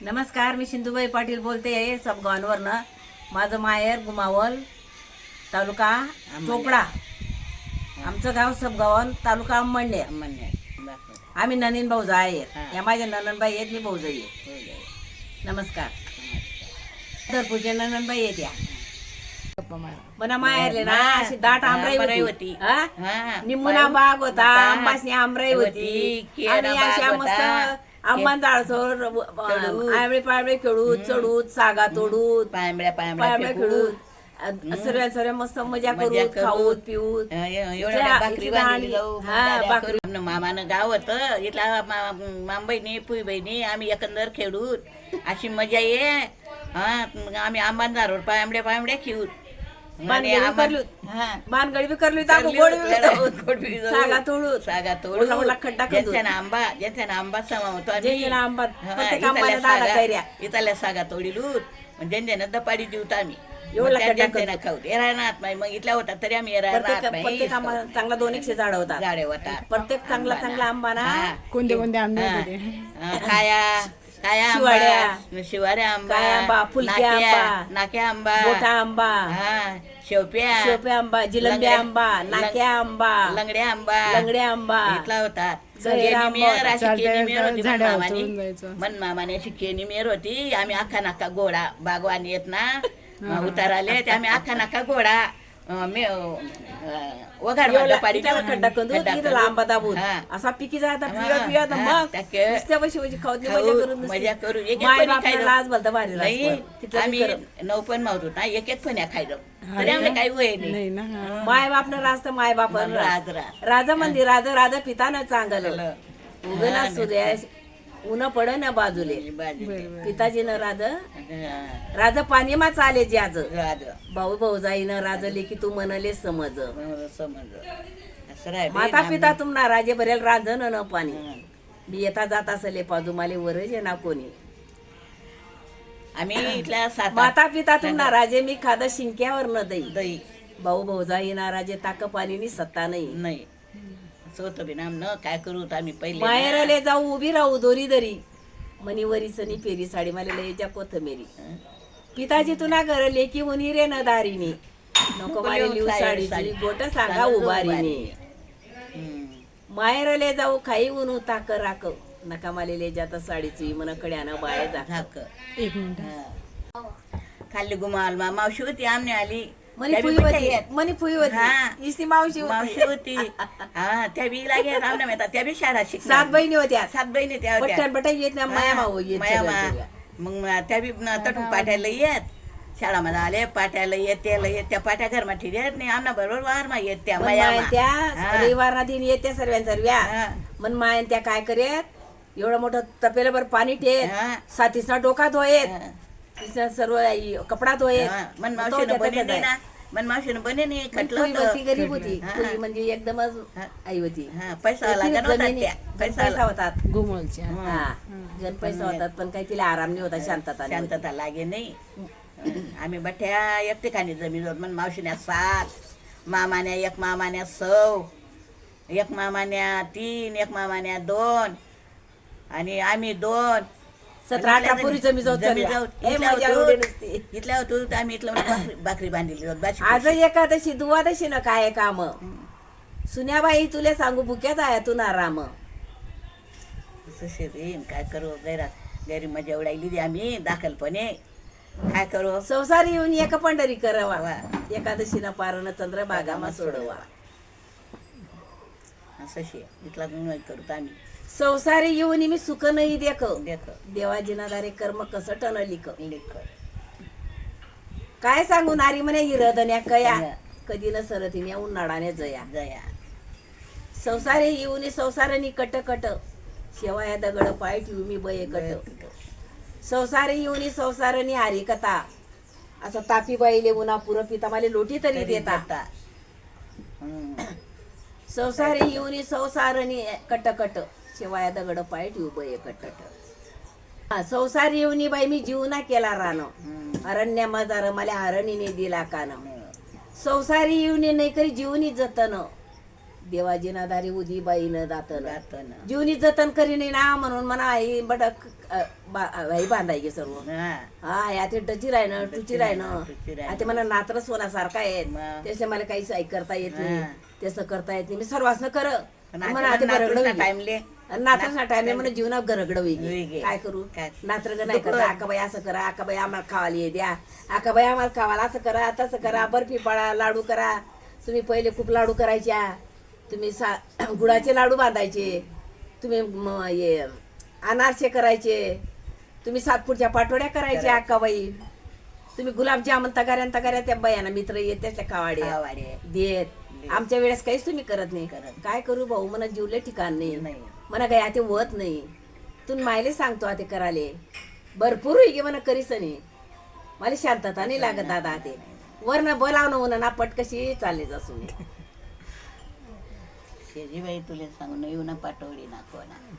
नमस्कार मी सिंधुबाई पाटील बोलते आहे सबगावांवरनं. माझं माहेर गुमावल तालुका चोपडा. आमचं गाव सबगावन तालुका म्हणणे आम्ही ननीन भाऊजा आहेत. या माझ्या नननबाई आहेत मी भाऊजाई आहे नमस्कार. दरपूरच्या नननबाई आहेत या. मना माहेरले ना. अशी दाट आमराई होती. निमुना बाग होता. आंबासनी आमराई होती आणि अशा. मस्त आंबान झाडचोर चढूत. आंबळे पाळबळे खेळूत चढूत सागा तोडूत पाळबळे फेकून. खेळूत. सर्व सर्व मस्त मजा करूत. खाऊत पिऊत. हा, मामानं गाव होतं इथला पुई बहिणी आम्ही एकंदर खेळूत. अशी मजा ये. हा आम्ही आंबांधारोड पायंबड्या पायंबड्या खेळूत. हा. बी करली ताकू करली गोड होत, बी. होत, जाऊत. सागा तोडूत सागा मोठा खड्डा तोडून खंदूत. ज्यांच्या आंबा ज्यांच्या आंबा समावतो आम्ही. ज्यांच्यानं आंबा, इथल्या सागा- कैऱ्या. इथल्या सागा तोडिलूत मग ज्यांच्यानं दपाडी देऊत आम्ही ज्यांच्यानं खाऊ राहत नाही मग इथल्या होता तरी आम्ही चांगला दोन एकशे झाड होतात झाडे होता प्रत्येक चांगला चांगला आंबा ना कोणते कोणते आंबे हा. काया. आंबा? शिवाऱ्या आंबा काया आंबा, नाक्या- आंबा. नाक्या आंबा. मोठा आंबा. हा शेवप्या. आंबा लंगड्या- आंबा नाक्या आंबा. लंगड्या आंबा. लंगड्या आंबा. इथला होता. गैरा केनी आंबा मेर होता. अशी चालत्या केनी मेर होती झाडावर मनमामानी. चढून जायचं. मनमामाने अशी केनी मेर होती. आम्ही अख्खा नाका गोडा बागवान येत ना. उतार आले ते आम्ही अख्खा नाका गोडा असा पिकी तर मग. नुसत्या खाऊ मजा करू एक. लाज भारी आम्ही. नऊ पण मावतो ना एक एक फण्या खायलो तरी आम्हाला? काही वय नाही. माय बाप न रास्त माय बाप राज, राज. राजा मंदी राजा राजा पितानं चांगलं उगं ना हा, सूर्या ऊन पड ना बाजूले. बरं. पिताजीनं राज हा, राजा पाणीमा चाले ज्याज राज. भाऊ भाऊ जाईनं राजले की तू म्हणले समज. बे, माता पिता तुमना राजे भरेल राजन न पाणी. मी येता जात असले पाजू माले वरज आहे ना कोणी. आम्ही इथल्या माता पिता तुमना राजे मी खाद शिंक्यावर न दई. दही भाऊ भाऊ जाईना राजे ताक पाणीनी सत्ता नाही. नाही असं होतं बे नाम न काय करू तर आम्ही पहिले ना. माहेरले जाऊ उभी राहू दोरी दरी. मनी वरी सनी पेरी साडी मला लयच्या कोथमेरी. पिताजी तुला घर लेकी उनी रे न दारीनी. नको मारे लिहू साडीची गोट सांगा उभारीनी. हं. माहेरले जाऊ खाई ऊन ताक राख. नका माले ले जाता साडीची मन कड्यानं बाय जा झाक. हा. खाल्ली गुमाल मा मावशी होती आमने आली. मनी फुई होती? मनी फुई होती हा. इस्ती मावशी मावशी होती. हा त्या बी त्या बी शाळा शिकणार. सात बहिणी होत्या. सात बहिणी त्या होत्या. पट्ट्या येत ना माया माऊ येत. मग त्या बी तटून पाट्याला येत. शाळामध्ये आले पाट्याला येत त्याला येत. त्या पाट्या घरमा ठीक येत नाही. आमना बरोबर वार मा येत त्या माया. त्या हा. रविवार दिन येते सर्व्या सर्व्या. मन मायन त्या काय करेत? एवढं मोठं तपेलं बरं पाणी ठेत. सातीसना डोका धुयेत तिसना सर्व आई- कपडा धुयेत हा. मन तो मावशीनं बने. ना मन मावशीनं बने नाही खटलं होतं. गरीब होती हा. म्हणजे एकदमच. आई होती हा, पैसा त्या गण पैसा. होतात गुमलच्या हा गण पैसा होतात पण काही तिला आराम नाही होता शांतता नाही. शांतता लागे नाही आम्ही बठ्या एक ठिकाणी जमीन होत मग मावशीने सात मामान्या एक मामान्या सौ एक मामान्या तीन एक मामान्या दोन आणि आम्ही दोन सतरा अठरा इथल्या जाऊ जमी. जाऊ. एवढी नसते. होतो तर आम्ही इथलं भाकरी भाकरी बांधलेली होत बाशी आज एकादशी दुवादशी न काय काम? सुन्याबाई तुले सांगू भुक्याच आहे तू ना राम. काय करू? गैरा गैरी मजा दी आम्ही दाखलपणे. काय करू? संसारी येऊन एक पंढरी करवा. वा. एकादशीनं पारण चंद्रभागामा सोडवा. असं शे इथला करू आम्ही. संसारी येऊन मी सुख नाही देख. देख देवाजिनादारे कर्म कसं टन लिख. लेख. काय सांगू नारी म्हणे हिरदन्या कया. कया. कधी न सरतीने उन्हाळाने जया. जया. संसारी येऊन संसारनी कट कट. शेवाया दगड पाय ठेवू मी बये कट. संसारी येऊन संसारनी हारी कथा. असं तापी बाईले उन्हा पुर पिता मला लोटी तरी देता. संसारी येऊन संसारनी कट कट. शिवाय दगड पाय ठेवू हा, संसारी येऊन बाई मी जीवना केला रान. अरण्य मजार मला हरणीने दिला कान. संसारी येऊन नाही करी जीवनी जतन देवाजी ना दारी उदी बाई न दातन जीवनी जतन करीन ना म्हणून म्हणा आई बट भाई बांधायचे सर्व हा. या ते डची राहिनं टुची राहिनं टुची राहिनं. आता मला नात्र सोनासारखा आहे मग. त्याचे मला काहीच ऐक करता येत नाही. तसं करता येत नाही मी सर्वांसनं कर टाइमले आणि नात्राचा टाइम म्हणून जीवनात गरगड गे. काय करू? नात्र नाही. करता. आकाबाई असं करा. आकाबाई आम्हाला खावाला ये द्या. आकाबाई आम्हाला खावाला असं करा तसं करा. बर्फी पाळा लाडू करा. तुम्ही पहिले खूप लाडू करायच्या. तुम्ही सा गुळाचे लाडू बांधायचे. तुम्ही हे अनारसे करायचे. तुम्ही सातपूरच्या पाटोड्या करायच्या आकाबाई. तुम्ही गुलाबजामुन तगाऱ्या तगाऱ्या त्या बायाना मित्र येत त्याच्या खावाडे. देत. आमच्या वेळेस काहीच तुम्ही करत नाही. करत. काय करू भाऊ? मला जीवले ठिकाण नाही. नाही. मला काही आता होत नाही. तू मायले सांगतो आता कराले. भरपूर होई गे म्हणा करीस नाही मला शांतता नाही लागत दादा ते वरनं बोलावणं म्हणा ना पट कशी चालले जासून. शेजीबाई तुला सांगून येऊ ना पाठवली ना कोणा.